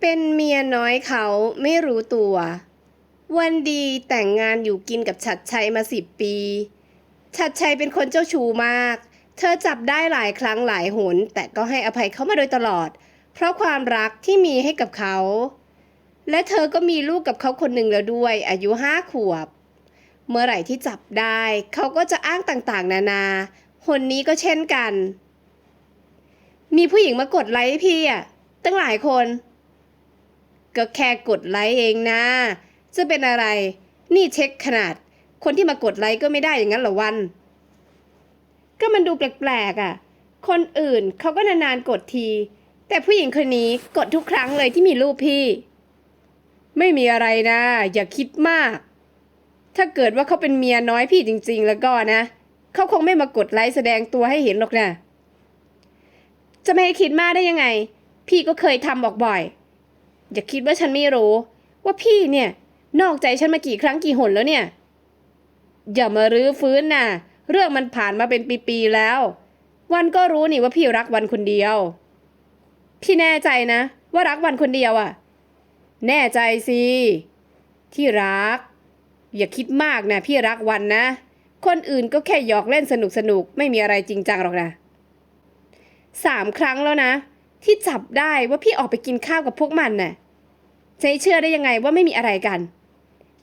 เป็นเมียน้อยเขาไม่รู้ตัว วันดีแต่งงานอยู่กินกับฉัดชัยมาสิบปีฉัดชัยเป็นคนเจ้าชู้มาก เธอจับได้หลายครั้งหลายหน แต่ก็ให้อภัยเขามาโดยตลอด เพราะความรักที่มีให้กับเขา และเธอก็มีลูกกับเขาคนหนึ่งแล้วด้วย อายุห้าขวบ เมื่อไหร่ที่จับได้ เขาก็จะอ้างต่างๆ นานาคนนี้ก็เช่นกัน มีผู้หญิงมากดไลค์พี่อะตั้งหลายคน ก็แค่กดไลค์เองนะ จะเป็นอะไร นี่เช็คขนาด คนที่มากดไลค์ก็ไม่ได้อย่างนั้นเหรอวัน ก็มันดูแปลกๆอะ คนอื่นเขาก็นานๆกดที แต่ผู้หญิงคนนี้กดทุกครั้งเลยที่มีรูปพี่ ไม่มีอะไรนะ อย่าคิดมาก ถ้าเกิดว่าเขาเป็นเมียน้อยพี่จริง ๆ แล้วก็นะ เขาคงไม่มากดไลค์แสดงตัวให้เห็นหรอกนะจะไม่ให้คิดมากได้ยังไง พี่ก็เคยทำบอกบ่อย อย่าคิดว่าฉันไม่รู้ ว่าพี่เนี่ย นอกใจฉันมากี่ครั้งกี่หนแล้วเนี่ย อย่ามารื้อฟื้นน่ะ เรื่องมันผ่านมาเป็นปีๆแล้ว วันก็รู้นี่ว่าพี่รักวันคนเดียว พี่แน่ใจนะ ว่ารักวันคนเดียวอะ่ะ แน่ใจสิ ที่รัก อย่าคิดมากนะพี่รักวันนะ คนอื่นก็แค่หยอกเล่นสนุกสนุกๆไม่มีอะไรจริงจังหรอกนะสามครั้งแล้วนะ ที่จับได้ว่าพี่ออกไปกินข้าวกับพวกมันน่ะจะให้เชื่อได้ยังไงว่าไม่มีอะไรกัน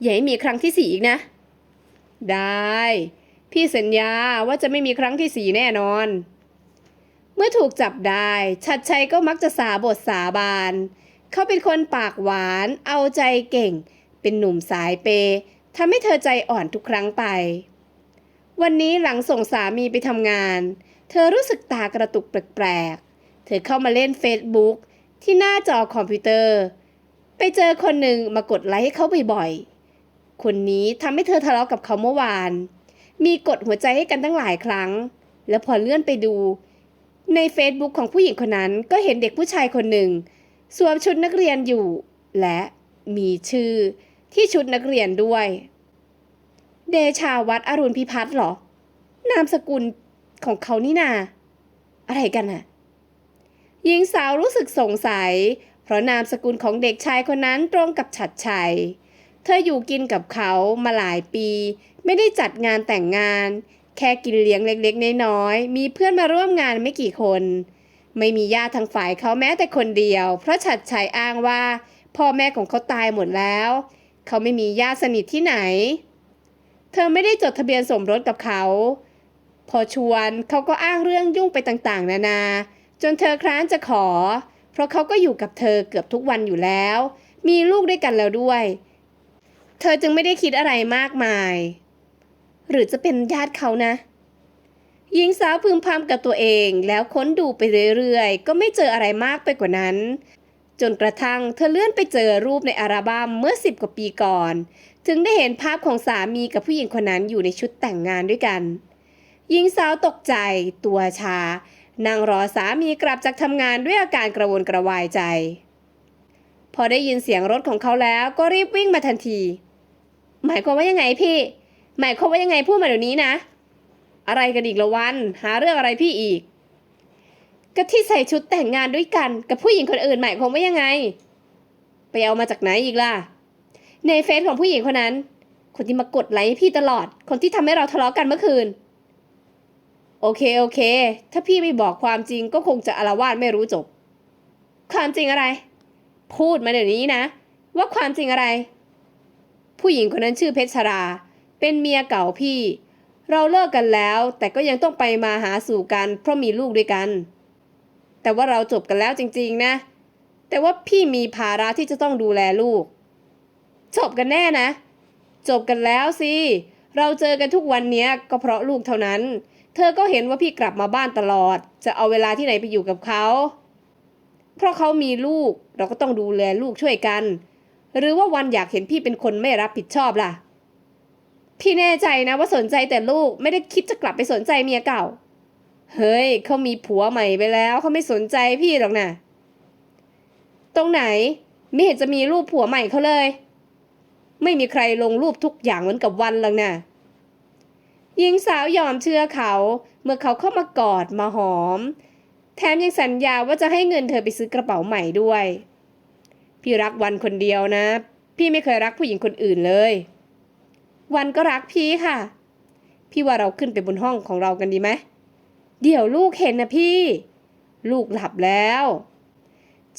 อย่าให้มีครั้งที่สี่อีกนะ ได้ พี่สัญญาว่าจะไม่มีครั้งที่สี่แน่นอน เมื่อถูกจับได้ ชัดชัยก็มักจะสาบทสาบาน เขาเป็นคนปากหวาน เอาใจเก่ง เป็นหนุ่มสายเปย์ทำให้เธอใจอ่อนทุกครั้งไป วันนี้หลังส่งสามีไปทำงาน เธอรู้สึกตากระตุกแปลก เธอเข้ามาเล่น Facebook ที่หน้าจอคอมพิวเตอร์ ไปเจอคนหนึ่งมากดไลค์ให้เขาบ่อยๆ คนนี้ทำให้เธอทะเลาะกับเขาเมื่อวาน มีกดหัวใจให้กันตั้งหลายครั้ง แล้วพอเลื่อนไปดู ใน Facebook ของผู้หญิงคนนั้นก็เห็นเด็กผู้ชายคนหนึ่งสวมชุดนักเรียนอยู่ และมีชื่อที่ชุดนักเรียนด้วย เดชาวัดอรุณพิพัฒน์เหรอ นามสกุลของเขานี่นา อะไรกันอะ หญิงสาวรู้สึกสงสัย เพราะนามสกุลของเด็กชายคนนั้นตรงกับฉัดชัย เธออยู่กินกับเขามาหลายปี ไม่ได้จัดงานแต่งงาน แค่กินเลี้ยงเล็กๆน้อยๆมีเพื่อนมาร่วมงานไม่กี่คน ไม่มีญาติทางฝ่ายเขาแม้แต่คนเดียว เพราะฉัดชัยอ้างว่า พ่อแม่ของเขาตายหมดแล้ว เขาไม่มีญาติสนิทที่ไหน เธอไม่ได้จดทะเบียนสมรสกับเขา พอชวนเขาก็อ้างเรื่องยุ่งไปต่างๆ นานา จนเธอคร้านจะขอ เพราะเขาก็อยู่กับเธอเกือบทุกวันอยู่แล้ว มีลูกด้วยกันแล้วด้วย เธอจึงไม่ได้คิดอะไรมากมาย หรือจะเป็นญาติเขานะ หญิงสาวพึมพำกับตัวเองแล้วค้นดูไปเรื่อยๆ ก็ไม่เจออะไรมากไปกว่านั้น จนกระทั่งเธอเลื่อนไปเจอรูปในอัลบั้มเมื่อสิบกว่าปีก่อน ถึงได้เห็นภาพของสามีกับผู้หญิงคนนั้นอยู่ในชุดแต่งงานด้วยกันหญิงสาวตกใจตัวชา นั่งรอสามีกลับจากทำงานด้วยอาการกระวนกระวายใจ พอได้ยินเสียงรถของเขาแล้วก็รีบวิ่งมาทันที หมายความว่ายังไงพี่ หมายความว่ายังไงพูดมาเดี๋ยวนี้นะ อะไรกันอีกละวัน หาเรื่องอะไรพี่อีกก็ที่ใส่ชุดแต่งงานด้วยกันกับผู้หญิงคนอื่นหมายความว่ายังไง ไปเอามาจากไหนอีกล่ะ ในเฟซของผู้หญิงคนนั้น คนที่มากดไลค์พี่ตลอด คนที่ทำให้เราทะเลาะกันเมื่อคืน อเคโอเค ถ้าพี่ไม่บอกความจริงก็คงจะอารวาสไม่รู้จบ ความจริงอะไร พูดมาเดี๋ยวนี้นะ ว่าความจริงอะไร ผู้หญิงคนนั้นชื่อเพชรรา เป็นเมียเก่าพี่ เราเลิกกันแล้ว แต่ก็ยังต้องไปมาหาสู่กัน เพราะมีลูกด้วยกัน แต่ว่าเราจบกันแล้วจริง ๆ นะ แต่ว่าพี่มีภาระที่จะต้องดูแลลูก จบกันแน่นะ จบกันแล้วสิ เราเจอกันทุกวันเนี้ยก็เพราะลูกเท่านั้น เธอก็เห็นว่าพี่กลับมาบ้านตลอด จะเอาเวลาที่ไหนไปอยู่กับเขา เพราะเขามีลูกเราก็ต้องดูแลลูกช่วยกัน หรือว่าวันอยากเห็นพี่เป็นคนไม่รับผิดชอบล่ะ พี่แน่ใจนะว่าสนใจแต่ลูกไม่ได้คิดจะกลับไปสนใจเมียเก่า เฮ้ยเขามีผัวใหม่ไปแล้วเขาไม่สนใจพี่หรอกนะตรงไหนไม่เห็นจะมีรูปผัวใหม่เขาเลย ไม่มีใครลงรูปทุกอย่างเหมือนกับวันหรอกนะ หญิงสาวยอมเชื่อเขา เมื่อเขาเข้ามากอดมาหอม แถมยังสัญญาว่าจะให้เงินเธอไปซื้อกระเป๋าใหม่ด้วย พี่รักวันคนเดียวนะ พี่ไม่เคยรักผู้หญิงคนอื่นเลย วันก็รักพี่ค่ะ พี่ว่าเราขึ้นไปบนห้องของเรากันดีไหมเดี๋ยวลูกเห็นนะพี่ ลูกหลับแล้ว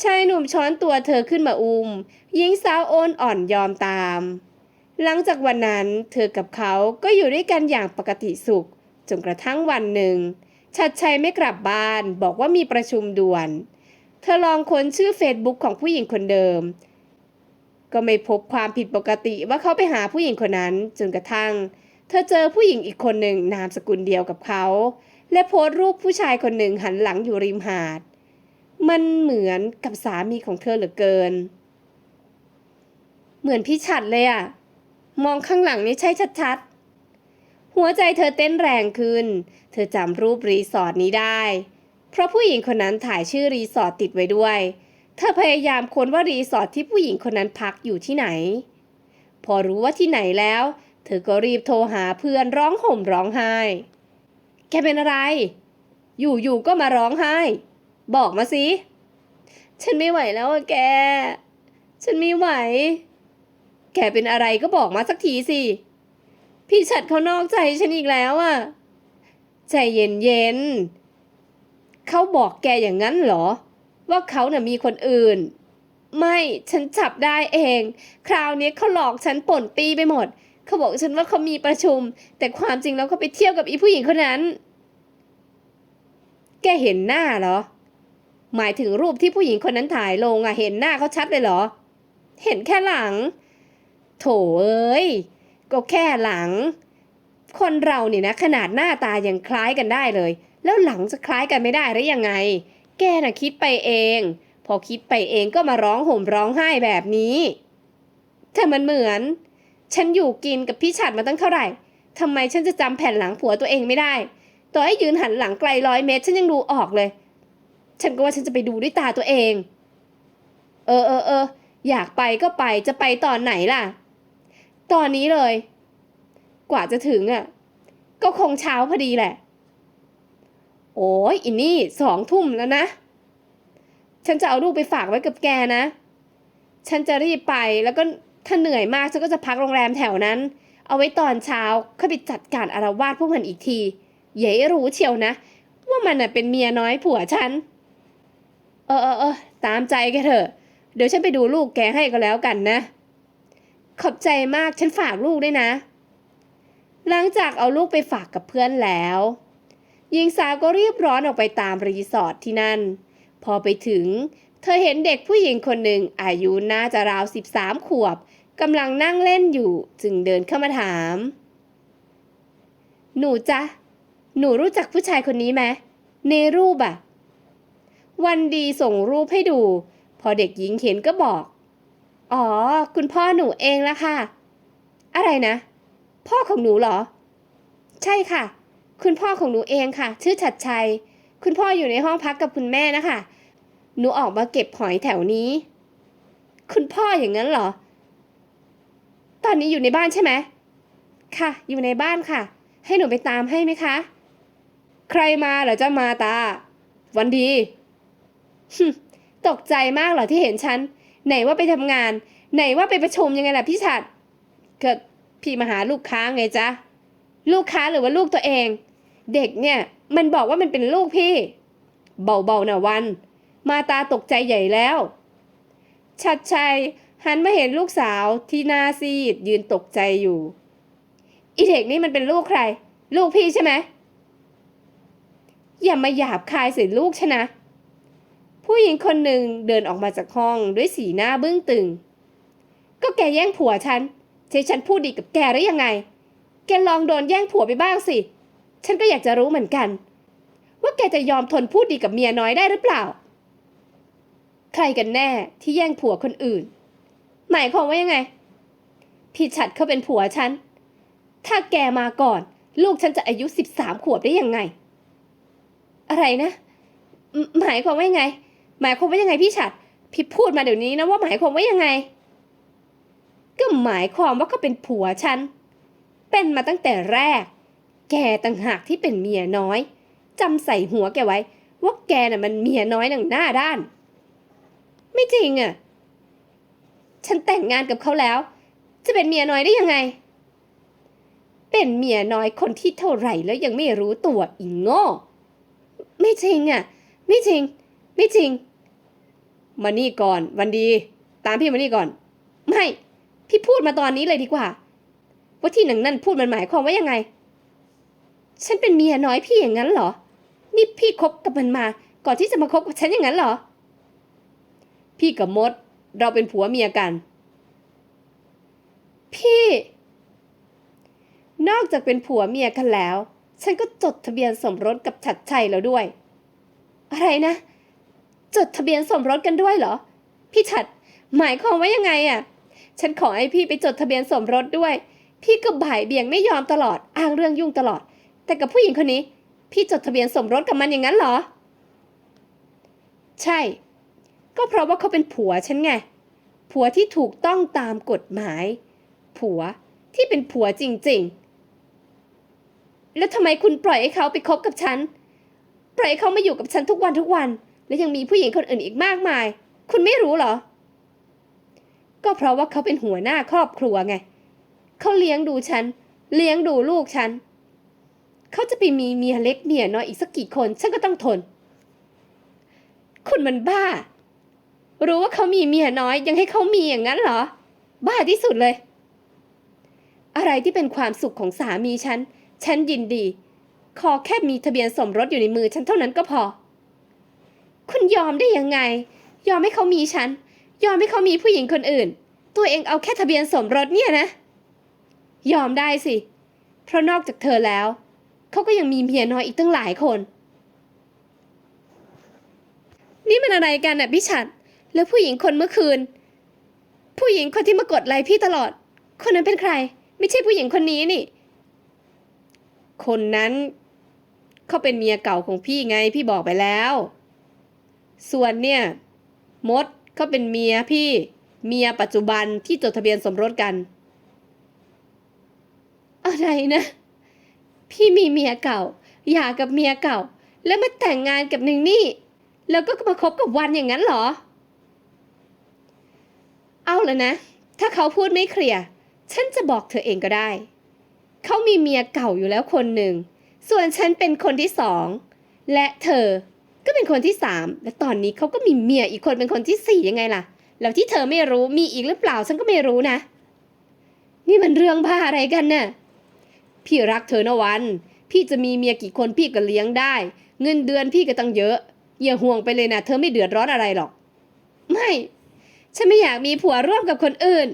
ชายหนุ่มช้อนตัวเธอขึ้นมาอุมหญิงสาวโอนอ่อนยอมตาม หลังจากวันนั้นเธอกับเขาก็อยู่ด้วยกันอย่างปกติสุข จนกระทั่งวันหนึ่ง ชัดชัยไม่กลับบ้านบอกว่ามีประชุมด่วน เธอลองค้นชื่อเฟซบุ๊กของผู้หญิงคนเดิม ก็ไม่พบความผิดปกติว่าเขาไปหาผู้หญิงคนนั้น จนกระทั่ง เธอเจอผู้หญิงอีกคนหนึ่งนามสกุลเดียวกับเขา และโพสต์รูปผู้ชายคนหนึ่งหันหลังอยู่ริมหาด มันเหมือนกับสามีของเธอเหลือเกิน เหมือนพี่ฉัดเลยอะ มองข้างหลังนี่ใช่ชัดๆ หัวใจเธอเต้นแรงขึ้น เธอจำรูปรีสอร์ทนี้ได้ เพราะผู้หญิงคนนั้นถ่ายชื่อรีสอร์ทติดไว้ด้วย เธอพยายามค้นว่ารีสอร์ทที่ผู้หญิงคนนั้นพักอยู่ที่ไหน พอรู้ว่าที่ไหนแล้ว เธอก็รีบโทรหาเพื่อนร้องห่มร้องไห้ แกเป็นอะไร อยู่ๆก็มาร้องไห้ บอกมาสิ ฉันไม่ไหวแล้วอะแก ฉันไม่ไหว แกเป็นอะไรก็บอกมาสักทีสิ พี่ฉัดเขานอกใจฉันอีกแล้วอะใจเย็นๆเขาบอกแกอย่างนั้นเหรอ ว่าเขาน่ะมีคนอื่น ไม่ฉันจับได้เอง คราวนี้เขาหลอกฉันป่นปีไปหมด เขาบอกฉันว่าเขามีประชุม แต่ความจริงแล้วเขาไปเที่ยวกับอีผู้หญิงคนนั้น แกเห็นหน้าเหรอ หมายถึงรูปที่ผู้หญิงคนนั้นถ่ายลงอะเห็นหน้าเขาชัดเลยเหรอ เห็นแค่หลัง โถเอ้ย ก็แค่หลัง คนเราเนี่ยนะ ขนาดหน้าตายังคล้ายกันได้เลย แล้วหลังจะคล้ายกันไม่ได้หรือยังไง แกน่ะคิดไปเอง พอคิดไปเองก็มาร้องห่มร้องไห้แบบนี้แต่มันเหมือน ฉันอยู่กินกับพี่ฉัดมาตั้งเท่าไหร่ทำไมฉันจะจำแผ่นหลังผัวตัวเองไม่ได้ ต่อให้ยืนหันหลังไกลร้อยเมตร ฉันยังดูออกเลย ฉันก็ว่าฉันจะไปดูด้วยตาตัวเอง เออเออเอออยากไปก็ไปจะไปตอนไหนล่ะ ตอนนี้เลย กว่าจะถึงอะ ก็คงเช้าพอดีแหละ โอ้ยอินนี่สองทุ่มแล้วนะ ฉันจะเอาลูกไปฝากไว้กับแกนะ ฉันจะรีบไปแล้วก็ถ้าเหนื่อยมากฉันก็จะพักโรงแรมแถวนั้น เอาไว้ตอนเช้าค่อยไปจัดการอารวาสพวกมันอีกทีอย่าให้รู้เชียวนะ ว่ามันน่ะเป็นเมียน้อยผัวฉัน เออเออเออตามใจแกเถอะ เดี๋ยวฉันไปดูลูกแกให้ก็แล้วกันนะ ขอบใจมากฉันฝากลูกด้วยนะ หลังจากเอาลูกไปฝากกับเพื่อนแล้วหญิงสาวก็รีบร้อนออกไปตามรีสอร์ทที่นั่น พอไปถึง เธอเห็นเด็กผู้หญิงคนหนึ่งอายุน่าจะราว 13 ขวบกำลังนั่งเล่นอยู่จึงเดินเข้ามาถาม หนูจ๊ะ หนูรู้จักผู้ชายคนนี้ไหมในรูปอะวันดีส่งรูปให้ดู พอเด็กหญิงเห็นก็บอก อ๋อ คุณพ่อหนูเองละค่ะ อะไรนะ พ่อของหนูเหรอ ใช่ค่ะ คุณพ่อของหนูเองค่ะ ชื่อฉัดชัย คุณพ่ออยู่ในห้องพักกับคุณแม่นะคะ หนูออกมาเก็บหอยแถวนี้ คุณพ่ออย่างนั้นเหรอ ตอนนี้อยู่ในบ้านใช่ไหม ค่ะ อยู่ในบ้านค่ะ ให้หนูไปตามให้ไหมคะ ใครมาเหรอจ้ามาตา วันดีตกใจมากเหรอที่เห็นฉัน ไหนว่าไปทำงาน ไหนว่าไปประชุมยังไงล่ะพี่ฉัดก็พี่มาหาลูกค้าไงจ๊ะลูกค้าหรือว่าลูกตัวเอง เด็กเนี่ยมันบอกว่ามันเป็นลูกพี่ เบาๆนะวัน มาตาตกใจใหญ่แล้ว ชัดชัยหันมาเห็นลูกสาวที่หน้าซีดยืนตกใจอยู่อีเด็กนี่มันเป็นลูกใคร ลูกพี่ใช่ไหมอย่ามาหยาบคายใส่ลูกฉันนะ ผู้หญิงคนหนึ่งเดินออกมาจากห้องด้วยสีหน้าบึ้งตึง ก็แกแย่งผัวฉันใช้ฉันพูดดีกับแกได้ยังไง แกลองโดนแย่งผัวไปบ้างสิ ฉันก็อยากจะรู้เหมือนกัน ว่าแกจะยอมทนพูดดีกับเมียน้อยได้หรือเปล่า ใครกันแน่ที่แย่งผัวคนอื่น หมายความว่ายังไง พี่ฉัดเขาเป็นผัวฉัน ถ้าแกมาก่อน ลูกฉันจะอายุสิบสามขวบได้ยังไง อะไรนะ หมายความว่ายังไง หมายความว่ายังไงพี่ฉัดพี่พูดมาเดี๋ยวนี้นะว่าหมายความว่ายังไง ก็หมายความว่าเขาเป็นผัวฉัน เป็นมาตั้งแต่แรก แกต่างหากที่เป็นเมียน้อยจำใส่หัวแกไว้ ว่าแกน่ะมันเมียน้อยหนังหน้าด้าน ไม่จริงอะ่ะ ฉันแต่งงานกับเขาแล้ว จะเป็นเมียน้อยได้ยังไง เป็นเมียน้อยคนที่เท่าไหร่แล้วยังไม่รู้ตัวอีโง่ ไม่จริงอะ ไม่จริง ไม่จริง มานี่ก่อนวันดี ตามพี่มานี่ก่อน ไม่ พี่พูดมาตอนนี้เลยดีกว่า ว่าที่หนังนั่นพูดมันหมายความว่ายังไง ฉันเป็นเมียน้อยพี่อย่างนั้นเหรอ นี่พี่คบกับมันมา ก่อนที่จะมาคบกับฉันอย่างนั้นเหรอ พี่กับมด เราเป็นผัวเมียกัน พี่ นอกจากเป็นผัวเมียกันแล้ว ฉันก็จดทะเบียนสมรสกับฉัดชัยแล้วด้วย อะไรนะ จดทะเบียนสมรสกันด้วยเหรอ พี่ฉัดหมายความว่ายังไงอะ่ะ ฉันขอให้พี่ไปจดทะเบียนสมรสด้วย พี่ก็บ่ายเบี่ยงไม่ยอมตลอด อ้างเรื่องยุ่งตลอด แต่กับผู้หญิงคนนี้ พี่จดทะเบียนสมรสกับมันอย่างนั้นเหรอ ใช่ ก็เพราะว่าเขาเป็นผัวฉันไง ผัวที่ถูกต้องตามกฎหมาย ผัวที่เป็นผัวจริง ๆ แล้วทำไมคุณปล่อยให้เขาไปคบกับฉัน ปล่อยให้เขามาอยู่กับฉันทุกวันทุกวัน และยังมีผู้หญิงคนอื่นอีกมากมาย คุณไม่รู้เหรอ ก็เพราะว่าเขาเป็นหัวหน้าครอบครัวไง เขาเลี้ยงดูฉัน เลี้ยงดูลูกฉัน เขาจะไปมีเมียเล็กเมียน้อยอีกสักกี่คน ฉันก็ต้องทน คุณมันบ้า รู้ว่าเขามีเมียน้อยยังให้เขามีอย่างนั้นเหรอ บ้าที่สุดเลย อะไรที่เป็นความสุขของสามีฉัน ฉันยินดี ขอแค่มีทะเบียนสมรสอยู่ในมือฉันเท่านั้นก็พอ คุณยอมได้ยังไง ยอมให้เขามีฉัน ยอมให้เขามีผู้หญิงคนอื่น ตัวเองเอาแค่ทะเบียนสมรสเนี่ยนะ ยอมได้สิ เพราะนอกจากเธอแล้ว เขาก็ยังมีเมียน้อยอีกตั้งหลายคน นี่มันอะไรกันน่ะพี่ฉัดแล้วผู้หญิงคนเมื่อคืน ผู้หญิงคนที่มากดไลค์พี่ตลอด คนนั้นเป็นใคร ไม่ใช่ผู้หญิงคนนี้นี่ คนนั้นเขาเป็นเมียเก่าของพี่ไงพี่บอกไปแล้ว ส่วนเนี่ยมดเขาเป็นเมียพี่เมียปัจจุบันที่จดทะเบียนสมรสกัน อะไรนะ พี่มีเมียเก่าหย่ากับเมียเก่า แล้วมาแต่งงานกับหนึ่งนี่ แล้วก็มาคบกับวันอย่างนั้นเหรอ เอาแล้วนะ ถ้าเขาพูดไม่เคลียร์ฉันจะบอกเธอเองก็ได้ เขามีเมียเก่าอยู่แล้วคนหนึ่ง ส่วนฉันเป็นคนที่สอง และเธอ ก็เป็นคนที่สามและตอนนี้เขาก็มีเมียอีกคนเป็นคนที่สี่ยังไงล่ะ แล้วที่เธอไม่รู้มีอีกหรือเปล่าฉันก็ไม่รู้นะ นี่มันเรื่องบ้าอะไรกันน่ะพี่รักเธอนะวัน พี่จะมีเมียกี่คนพี่ก็เลี้ยงได้ เงินเดือนพี่ก็ตั้งเยอะ อย่าห่วงไปเลยนะเธอไม่เดือดร้อนอะไรหรอก ไม่ ฉันไม่อยากมีผัวร่วมกับคนอื่น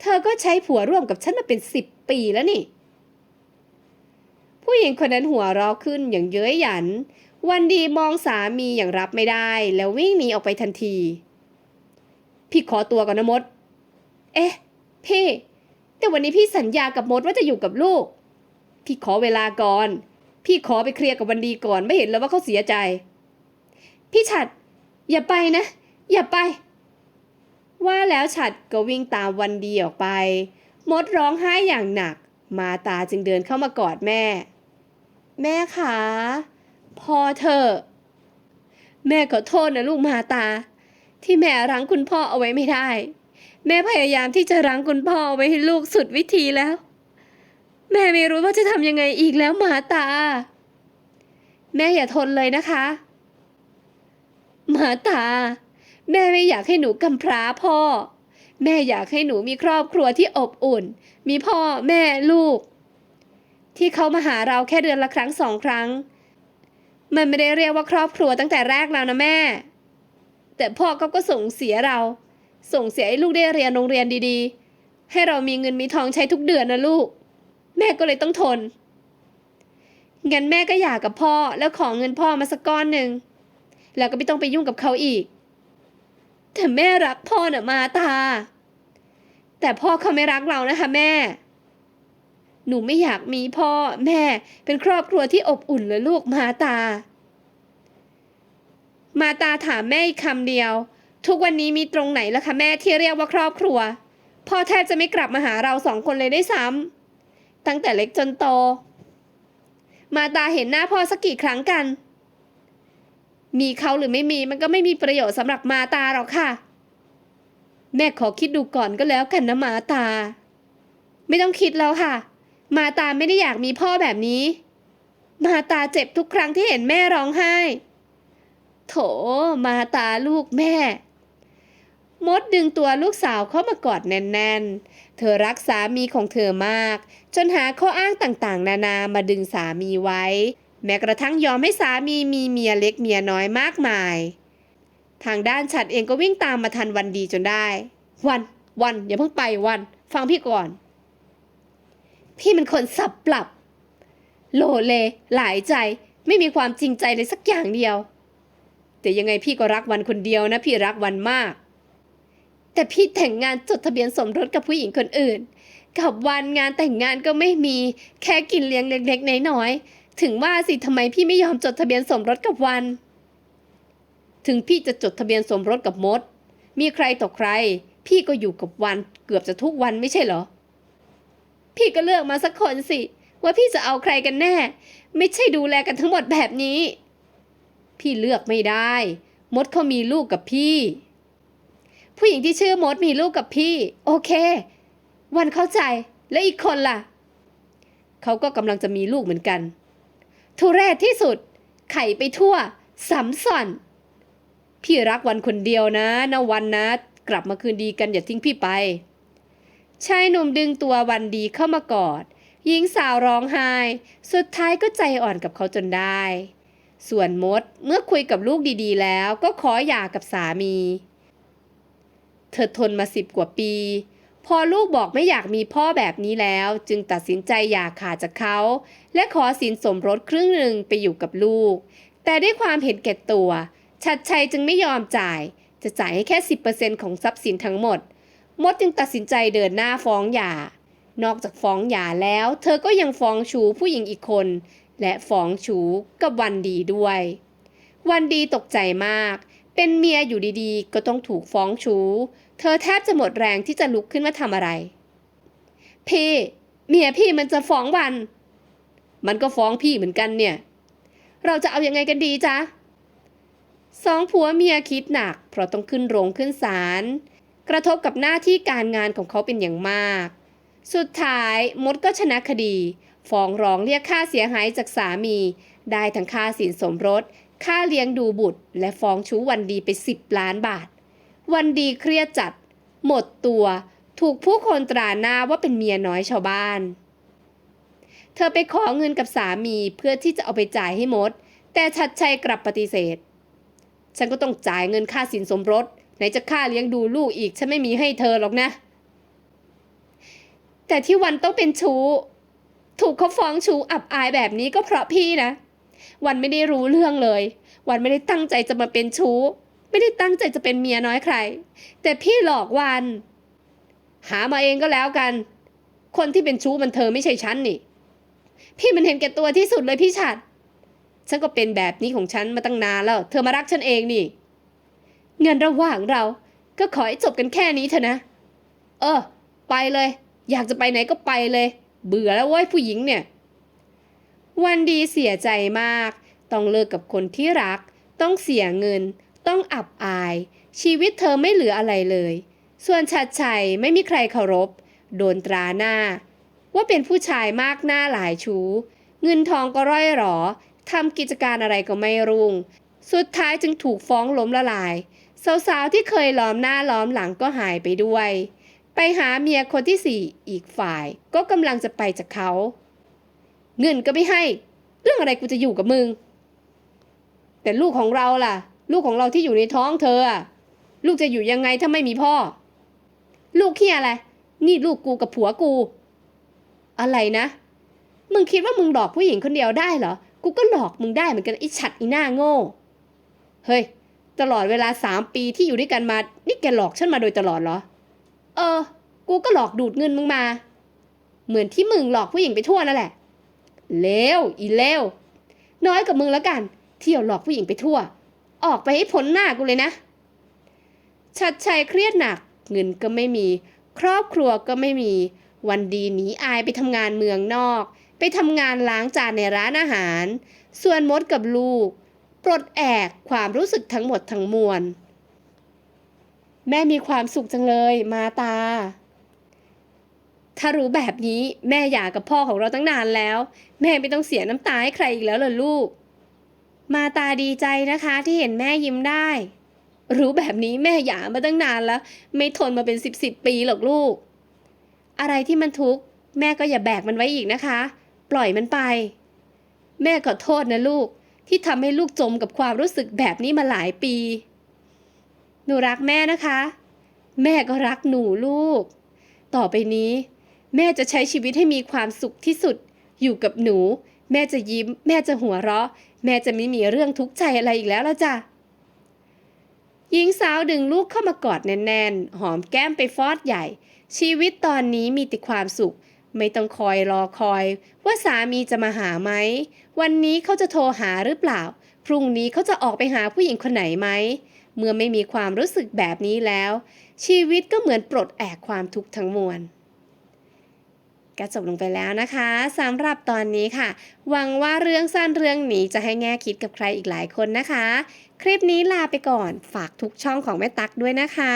เธอก็ใช้ผัวร่วมกับฉันมาเป็นสิบปีแล้วนี่ ผู้หญิงคนนั้นหัวเราะขึ้นอย่างเย้ยหยัน วันดีมองสามีอย่างรับไม่ได้ แล้ววิ่งหนีออกไปทันที พี่ขอตัวก่อนนะมด เอ๊ะ พี่ แต่วันนี้พี่สัญญากับมดว่าจะอยู่กับลูก พี่ขอเวลาก่อน พี่ขอไปเคลียร์กับวันดีก่อนไม่เห็นแล้วว่าเขาเสียใจ พี่ฉัด อย่าไปนะ อย่าไป ว่าแล้วฉัดก็วิ่งตามวันดีออกไป มดร้องไห้อย่างหนัก มาตาจึงเดินเข้ามากอดแม่ แม่คะ พอเถอะแม่ขอโทษนะลูกมาตา ที่แม่รั้งคุณพ่อเอาไว้ไม่ได้ แม่พยายามที่จะรั้งคุณพ่อเอาไว้ให้ลูกสุดวิธีแล้ว แม่ไม่รู้ว่าจะทำยังไงอีกแล้วมาตา แม่อย่าทนเลยนะคะ มาตา แม่ไม่อยากให้หนูกำพร้าพ่อ แม่อยากให้หนูมีครอบครัวที่อบอุ่น มีพ่อแม่ลูก ที่เขามาหาเราแค่เดือนละครั้งสองครั้ง มันไม่ได้เรียกว่าครอบครัวตั้งแต่แรกแล้วนะแม่ แต่พ่อก็ก็ส่งเสียเรา ส่งเสียให้ลูกได้เรียนโรงเรียนดีๆ ให้เรามีเงินมีทองใช้ทุกเดือนนะลูก แม่ก็เลยต้องทน งั้นแม่ก็หย่ากับพ่อแล้วขอเงินพ่อมาสักก้อนหนึ่ง แล้วก็ไม่ต้องไปยุ่งกับเขาอีก แต่แม่รักพ่อน่ะมาตา แต่พ่อเขาไม่รักเรานะคะแม่ หนูไม่อยากมีพ่อแม่ เป็นครอบครัวที่อบอุ่นเลยลูกมาตา มาตาถามแม่อีกคำเดียว ทุกวันนี้มีตรงไหนล่ะคะแม่ที่เรียกว่าครอบครัว พ่อแทบจะไม่กลับมาหาเราสองคนเลยได้ซ้ำตั้งแต่เล็กจนโต มาตาเห็นหน้าพ่อสักกี่ครั้งกัน มีเขาหรือไม่มีมันก็ไม่มีประโยชน์สำหรับมาตาหรอกค่ะ แม่ขอคิดดูก่อนก็แล้วกันนะมาตา ไม่ต้องคิดแล้วค่ะ มาตาไม่ได้อยากมีพ่อแบบนี้ มาตาเจ็บทุกครั้งที่เห็นแม่ร้องไห้ โถ มาตาลูกแม่ มดดึงตัวลูกสาวเข้ามากอดแน่นๆ เธอรักสามีของเธอมาก จนหาข้ออ้างต่างๆ นานามาดึงสามีไว้ แม้กระทั่งยอมให้สามีมีเมียเล็กเมียน้อยมากมาย ทางด้านฉัดเองก็วิ่งตามมาทันวันดีจนได้ วัน วันอย่าเพิ่งไปวัน ฟังพี่ก่อน พี่เป็นคนสับปรับ โลเล หลายใจ ไม่มีความจริงใจเลยสักอย่างเดียว แต่ยังไงพี่ก็รักวันคนเดียวนะ พี่รักวันมาก แต่พี่แต่งงานจดทะเบียนสมรสกับผู้หญิงคนอื่น กับวันงานแต่งงานก็ไม่มี แค่กินเลี้ยงเล็กๆน้อยๆถึงว่าสิทำไมพี่ไม่ยอมจดทะเบียนสมรสกับวัน ถึงพี่จะจดทะเบียนสมรสกับมด มีใครต่อใคร พี่ก็อยู่กับวันเกือบจะทุกวันไม่ใช่เหรอ พี่ก็เลือกมาสักคนสิ ว่าพี่จะเอาใครกันแน่ ไม่ใช่ดูแลกันทั้งหมดแบบนี้ พี่เลือกไม่ได้ มดเขามีลูกกับพี่ ผู้หญิงที่ชื่อมดมีลูกกับพี่ โอเค วันเข้าใจแล้วอีกคนล่ะ เขาก็กำลังจะมีลูกเหมือนกัน ทุเรศที่สุด ไข่ไปทั่วสัมส่อนพี่รักวันคนเดียวนะนะวันนะ กลับมาคืนดีกันอย่าทิ้งพี่ไป ชายหนุ่มดึงตัววันดีเข้ามากอด หญิงสาวร้องไห้ สุดท้ายก็ใจอ่อนกับเขาจนได้ ส่วนมดเมื่อคุยกับลูกดีๆ แล้วก็ขอหย่ากับสามี เธอทนมาสิบกว่าปี พอลูกบอกไม่อยากมีพ่อแบบนี้แล้ว จึงตัดสินใจหย่าขาดจากเขา และขอสินสมรสครึ่งหนึ่งไปอยู่กับลูก แต่ด้วยความเห็นแก่ตัว ชัดชัยจึงไม่ยอมจ่าย จะจ่ายให้แค่ 10%ของทรัพย์สินทั้งหมด มดจึงตัดสินใจเดินหน้าฟ้องหย่า นอกจากฟ้องหย่าแล้ว เธอก็ยังฟ้องชูผู้หญิงอีกคน และฟ้องชูกับวันดีด้วย วันดีตกใจมาก เป็นเมียอยู่ดีๆ ก็ต้องถูกฟ้องชู เธอแทบจะหมดแรงที่จะลุกขึ้นมาทำอะไร พี่เมียพี่มันจะฟ้องวัน มันก็ฟ้องพี่เหมือนกันเนี่ย เราจะเอาอยัางไงกันดีจ๊ะสองผัวเมียคิดหนัก เพราะต้องขึ้นโรงขึ้นศาล กระทบกับหน้าที่การงานของเขาเป็นอย่างมาก สุดท้ายมดก็ชนะคดีฟ้องร้องเรียกค่าเสียหายจากสามี ได้ทั้งค่าสินสมรส ค่าเลี้ยงดูบุตร และฟ้องชู้วันดีไป 10 ล้านบาท วันดีเครียดจัด หมดตัว ถูกผู้คนตราหน้าว่าเป็นเมียน้อยชาวบ้าน เธอไปขอเงินกับสามีเพื่อที่จะเอาไปจ่ายให้มด แต่ชัดชัยกลับปฏิเสธ ฉันก็ต้องจ่ายเงินค่าสินสมรส ไหนจะค่าเลี้ยงดูลูกอีกฉันไม่มีให้เธอหรอกนะ แต่ที่วันต้องเป็นชู้ ถูกเขาฟ้องชู้อับอายแบบนี้ก็เพราะพี่นะ วันไม่ได้รู้เรื่องเลย วันไม่ได้ตั้งใจจะมาเป็นชู้ ไม่ได้ตั้งใจจะเป็นเมียน้อยใคร แต่พี่หลอกวัน หามาเองก็แล้วกัน คนที่เป็นชู้มันเธอไม่ใช่ฉันนี่ พี่มันเห็นแก่ตัวที่สุดเลยพี่ฉัดฉันก็เป็นแบบนี้ของฉันมาตั้งนานแล้ว เธอมารักฉันเองนี่ เงินระหว่างเราก็ขอให้จบกันแค่นี้เถอะนะ เออ ไปเลย อยากจะไปไหนก็ไปเลย เบื่อแล้วเว้ยผู้หญิงเนี่ย วันดีเสียใจมาก ต้องเลิกกับคนที่รัก ต้องเสียเงิน ต้องอับอาย ชีวิตเธอไม่เหลืออะไรเลย ส่วนชัดชัยไม่มีใครเคารพ โดนตราหน้า ว่าเป็นผู้ชายมากหน้าหลายชู้ เงินทองก็ร่อยหรอทำกิจการอะไรก็ไม่รุ่ง สุดท้ายจึงถูกฟ้องล้มละลาย สาวๆที่เคยล้อมหน้าล้อมหลังก็หายไปด้วย ไปหาเมียคนที่สี่อีกฝ่ายก็กำลังจะไปจากเขา เงินก็ไม่ให้ เรื่องอะไรกูจะอยู่กับมึง แต่ลูกของเราล่ะ ลูกของเราที่อยู่ในท้องเธอ ลูกจะอยู่ยังไงถ้าไม่มีพ่อ ลูกเฮียอะไร นี่ลูกกูกับผัวกู อะไรนะ มึงคิดว่ามึงหลอกผู้หญิงคนเดียวได้เหรอ กูก็หลอกมึงได้เหมือนกันไอ้ฉัดอีหน้าโง่ เฮ้ย ตลอดเวลาสามปีที่อยู่ด้วยกันมา นี่แกหลอกฉันมาโดยตลอดเหรอ เออ กูก็หลอกดูดเงินมึงมา เหมือนที่มึงหลอกผู้หญิงไปทั่วนั่นแหละ เลวอีเลวน้อยกับมึงแล้วกัน เที่ยวหลอกผู้หญิงไปทั่ว ออกไปให้พ้นหน้ากูเลยนะ ชัดชัยเครียดหนัก เงินก็ไม่มี ครอบครัวก็ไม่มี วันดีหนีอายไปทำงานเมืองนอก ไปทำงานล้างจานในร้านอาหาร ส่วนมดกับลูก ปลดแอกความรู้สึกทั้งหมดทั้งมวล แม่มีความสุขจังเลยมาตา ถ้ารู้แบบนี้แม่หย่ากับพ่อของเราตั้งนานแล้ว แม่ไม่ต้องเสียน้ำตาให้ใครอีกแล้วเหรอลูก มาตาดีใจนะคะที่เห็นแม่ยิ้มได้ รู้แบบนี้แม่หย่ามาตั้งนานแล้ว ไม่ทนมาเป็นสิบสิบปีหรอกลูก อะไรที่มันทุกข์แม่ก็อย่าแบกมันไว้อีกนะคะ ปล่อยมันไป แม่ขอโทษนะลูก ที่ทำให้ลูกจมกับความรู้สึกแบบนี้มาหลายปี หนูรักแม่นะคะ แม่ก็รักหนูลูก ต่อไปนี้ แม่จะใช้ชีวิตให้มีความสุขที่สุด อยู่กับหนู แม่จะยิ้ม แม่จะหัวเราะ แม่จะไม่มีเรื่องทุกข์ใจอะไรอีกแล้วละจ้ะหญิงสาวดึงลูกเข้ามากอดแน่นๆ หอมแก้มไปฟอดใหญ่ ชีวิตตอนนี้มีแต่ความสุข ไม่ต้องคอยรอคอย ว่าสามีจะมาหาไหม วันนี้เขาจะโทรหาหรือเปล่า พรุ่งนี้เขาจะออกไปหาผู้หญิงคนไหนไหม เมื่อไม่มีความรู้สึกแบบนี้แล้ว ชีวิตก็เหมือนปลดแอกความทุกข์ทั้งมวลก็จบลงไปแล้วนะคะสำหรับตอนนี้ค่ะ หวังว่าเรื่องสั้นเรื่องนี้จะให้แง่คิดกับใครอีกหลายคนนะคะ คลิปนี้ลาไปก่อนฝากทุกช่องของแม่ตั๊กด้วยนะคะ